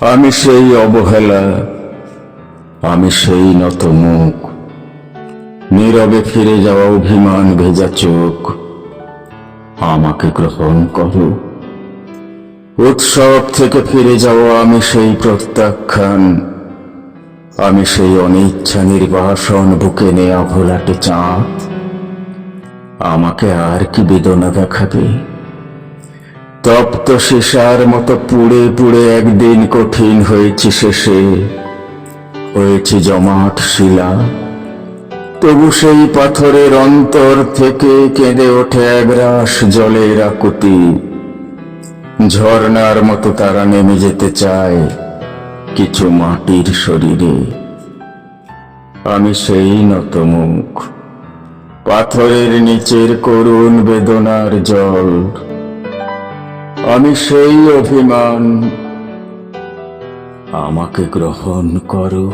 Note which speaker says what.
Speaker 1: আমি সেই অবহেলা, আমি সেই নত মুখ। নীরবে ফিরে যাওয়া অভিমান ভেজা চোখ। আমাকে গ্রহণ করো। উৎসব থেকে ফিরে যাওয়া আমি সেই প্রত্যাখ্যান, আমি সেই অনিচ্ছা নির্বাসন বুকে নেয়া ভোলাটে চাঁদ। আমাকে আর কি বেদনা দেখাবে? তপ্ত সীসার মতো পুড়ে পুড়ে একদিন কঠিন হয়েছি শেষে। হয়েছি জমাট শিলা। তবু সেই পাথরের অন্তর থেকে কেঁদে ওঠে একরাশ জলের আকুতি। ঝর্ণার মতো তারা নেমে যেতে চায় কিছু মাটির শরীরে। আমি সেই নত মুখ। পাথরের নিচের করুণ বেদনার জল। আমি সেই অভিমান আমাকে গ্রহণ করো।